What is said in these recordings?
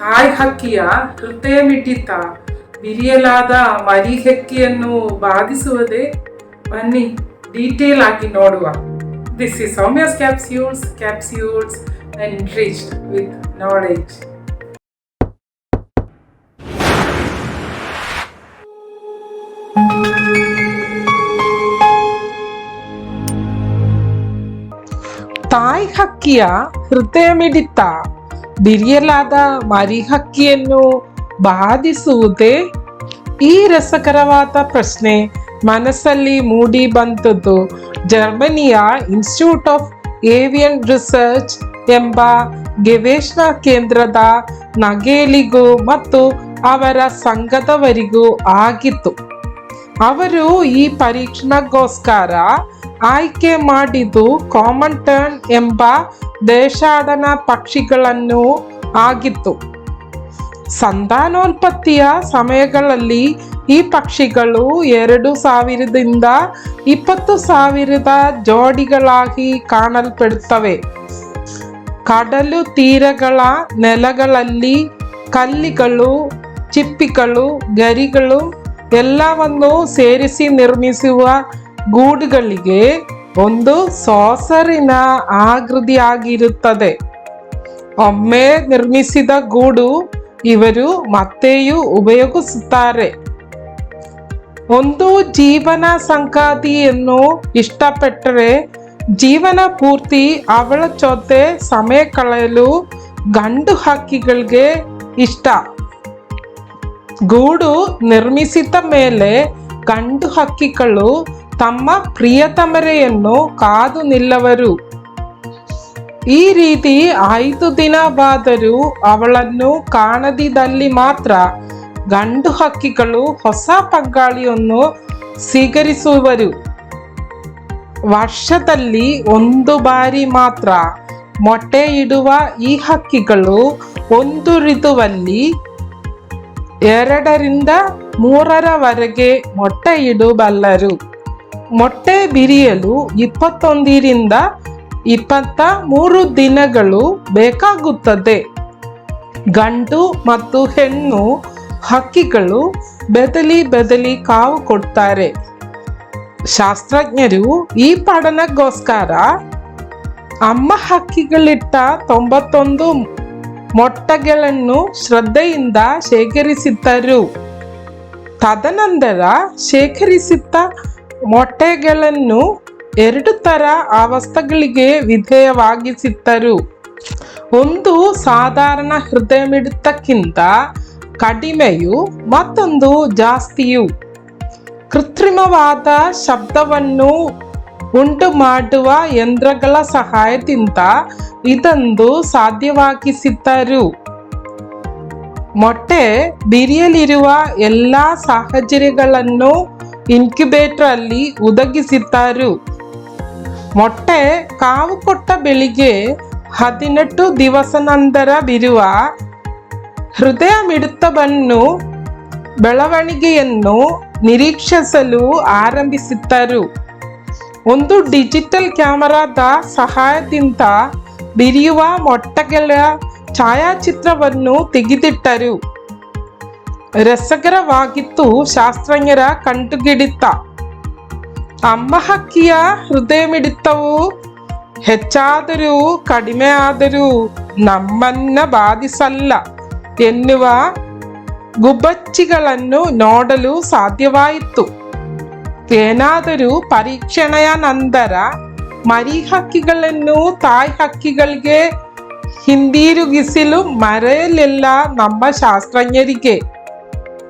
ತಾಯಿ ಹಕ್ಕಿಯ ಹೃದಯ ಮಿಡಿತ ಬಿರಿಯಲಾದ ಮರಿಹಕ್ಕಿಯನ್ನು ಬಾಧಿಸುವುದೇ ಬನ್ನಿ ಡೀಟೇಲ್ ಆಗಿ ನೋಡುವ this is Soumya's capsules capsules enriched with knowledge. ತಾಯಿ ಹಕ್ಕಿಯ ಹೃದಯ ಮಿಡಿತ ಬಿರಿಯಲಾದ ಮರಿಹಕ್ಕಿಯನ್ನು ಬಾಧಿಸುವುದೇ ಈ ರಸಕರವಾದ ಪ್ರಶ್ನೆ. ಮನಸ್ಸಲ್ಲಿ ಮೂಡಿ ಬಂತದ್ದು ಜರ್ಮನಿಯ ಇನ್ಸ್ಟಿಟ್ಯೂಟ್ ಆಫ್ ಏವಿಯನ್ ರಿಸರ್ಚ್ ಎಂಬ ಗವೇಷಣಾ ಕೇಂದ್ರದ ನಗೇಲಿಗೂ ಮತ್ತು ಅವರ ಸಂಘದವರಿಗೂ ಆಗಿತ್ತು. ಅವರು ಈ ಪರೀಕ್ಷಣೆಗೋಸ್ಕರ ಆಯ್ಕೆ ಮಾಡಿದ್ದು ಕಾಮನ್ ಟರ್ನ್ ಎಂಬ ದೇಶಾಡನ ಪಕ್ಷಿಗಳನ್ನು ಆಗಿತ್ತು. ಸಂತಾನೋತ್ಪತ್ತಿಯ ಸಮಯಗಳಲ್ಲಿ ಈ ಪಕ್ಷಿಗಳು ಎರಡು ಸಾವಿರದಿಂದ ಇಪ್ಪತ್ತು ಸಾವಿರದ ಜೋಡಿಗಳಾಗಿ ಕಾಣಲ್ಪಡುತ್ತವೆ. ಕಡಲು ತೀರಗಳ ನೆಲಗಳಲ್ಲಿ ಕಲ್ಲಿಗಳು, ಚಿಪ್ಪಿಗಳು, ಗರಿಗಳು ಎಲ್ಲವನ್ನು ಸೇರಿಸಿ ನಿರ್ಮಿಸುವ ಗೂಡುಗಳಿಗೆ ಒಂದು ಸಾಸರಿನ ಆಕೃತಿಯಾಗಿರುತ್ತದೆ. ಒಮ್ಮೆ ನಿರ್ಮಿಸಿದ ಗೂಡು ಇವರು ಮತ್ತೆಯೂ ಉಪಯೋಗಿಸುತ್ತಾರೆ. ಒಂದು ಜೀವನ ಸಂಕಾತಿಯನ್ನು ಇಷ್ಟಪಟ್ಟರೆ ಜೀವನ ಪೂರ್ತಿ ಅವಳ ಜೊತೆ ಸಮಯ ಕಳೆಯಲು ಗಂಡು ಹಕ್ಕಿಗಳಿಗೆ ಇಷ್ಟ. ಗೂಡು ನಿರ್ಮಿಸಿದ ಮೇಲೆ ಗಂಡು ಹಕ್ಕಿಗಳು ತಮ್ಮ ಪ್ರಿಯತಮರೆಯನ್ನು ಕಾದು ನಿಲ್ಲವರು. ಈ ರೀತಿ ಐದು ದಿನವಾದರೂ ಅವಳನ್ನು ಕಾಣದಿದ್ದಲ್ಲಿ ಮಾತ್ರ ಗಂಡು ಹಕ್ಕಿಗಳು ಹೊಸ ಪಗ್ಗಾಳಿಯನ್ನು ಸ್ವೀಕರಿಸುವರು. ವರ್ಷದಲ್ಲಿ ಒಂದು ಬಾರಿ ಮಾತ್ರ ಮೊಟ್ಟೆ ಇಡುವ ಈ ಹಕ್ಕಿಗಳು ಒಂದು ಋತುವಲ್ಲಿ ಎರಡರಿಂದ ಮೂರರವರೆಗೆ ಮೊಟ್ಟೆ ಇಡಬಲ್ಲರು ಮೊಟ್ಟೆ ಬಿರಿಯಲು ಇಪ್ಪತ್ತೊಂದರಿಂದ ಇಪ್ಪತ್ತ ಮೂರು ದಿನಗಳು ಬೇಕಾಗುತ್ತದೆ. ಗಂಡು ಮತ್ತು ಹೆಣ್ಣು ಹಕ್ಕಿಗಳು ಬೆದಲಿ ಬೆದಲಿ ಕಾವು ಕೊಡ್ತಾರೆ. ಶಾಸ್ತ್ರಜ್ಞರು ಈ ಪಾಡನಗೋಸ್ಕರ ಅಮ್ಮ ಹಕ್ಕಿಗಳಿಟ್ಟ ತೊಂಬತ್ತೊಂದು ಮೊಟ್ಟೆಗಳನ್ನು ಶ್ರದ್ಧೆಯಿಂದ ಶೇಖರಿಸಿದ್ದರು. ತದನಂತರ ಶೇಖರಿಸಿದ್ದ ಮೊಟ್ಟೆಗಳನ್ನು ಎರಡು ತರ ಅವಸ್ಥೆಗಳಿಗೆ ವಿಧೇಯವಾಗಿಸಿದ್ದರು. ಒಂದು ಸಾಧಾರಣ ಹೃದಯ ಮಿಡಿತಕ್ಕಿಂತ ಕಡಿಮೆಯು ಮತ್ತೊಂದು ಜಾಸ್ತಿಯು. ಕೃತ್ರಿಮವಾದ ಶಬ್ದವನ್ನು ಉಂಟು ಮಾಡುವ ಯಂತ್ರಗಳ ಸಹಾಯದಿಂದ ಇದೊಂದು ಸಾಧ್ಯವಾಗಿಸಿದ್ದರು. ಮೊಟ್ಟೆ ಬಿರಿಯಲಿರುವ ಎಲ್ಲ ಸಾಹಚರ್ಯಗಳನ್ನು ಇನ್ಕ್ಯುಬೇಟರ್ ಅಲ್ಲಿ ಒದಗಿಸಿದ್ದರು ಮೊಟ್ಟೆ ಕಾವು ಕೊಟ್ಟ ಬೆಳಿಗ್ಗೆ ಹದಿನೆಂಟು ದಿವಸ ನಂತರ ಬಿರುವ ಹೃದಯ ಮಿಡಿತವನ್ನು ಬೆಳವಣಿಗೆಯನ್ನು ನಿರೀಕ್ಷಿಸಲು ಆರಂಭಿಸಿದ್ದರು. ಒಂದು ಡಿಜಿಟಲ್ ಕ್ಯಾಮರಾದ ಸಹಾಯದಿಂದ ಬಿರಿಯುವ ಮೊಟ್ಟೆಗಳ ಛಾಯಾಚಿತ್ರವನ್ನು ತೆಗೆದಿಟ್ಟರು. ರಸಕರವಾಗಿತ್ತು ಶಾಸ್ತ್ರಜ್ಞರ ಕಂಟುಗಿಡಿತ ಅಮ್ಮ ಹಕ್ಕಿಯ ಹೃದಯ ಮಿಡಿತವು ಹೆಚ್ಚಾದರೂ ಕಡಿಮೆ ಆದರೂ ನಮ್ಮನ್ನ ಬಾಧಿಸಲ್ಲ ಎನ್ನುವ ಗುಬ್ಬಚ್ಚಿಗಳನ್ನು ನೋಡಲು ಸಾಧ್ಯವಾಯಿತು ಏನಾದರೂ ಪರೀಕ್ಷಣೆಯ ನಂತರ ಮರಿ ಹಕ್ಕಿಗಳನ್ನು ತಾಯಿ ಹಕ್ಕಿಗಳಿಗೆ ಹಿಂದಿರುಗಿಸಲು ಮರೆಯಲಿಲ್ಲ ನಮ್ಮ ಶಾಸ್ತ್ರಜ್ಞರಿಗೆ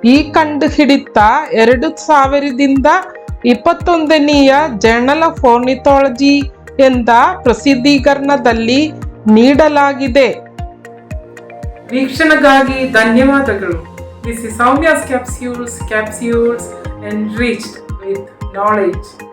ಈ ಕಂಡುಹಿಡಿತ ಎರಡು ಸಾವಿರದಿಂದ ಇಪ್ಪತ್ತೊಂದನೆಯ ಜರ್ನಲ್ ಆಫ್ ಫೋರ್ನಿಥಾಲಜಿ ಎಂದ ಪ್ರಸಿದ್ಧೀಕರಣದಲ್ಲಿ ನೀಡಲಾಗಿದೆ ವೀಕ್ಷಣೆಗಾಗಿ ಧನ್ಯವಾದಗಳು this is Soumya's capsules capsules enrich with knowledge.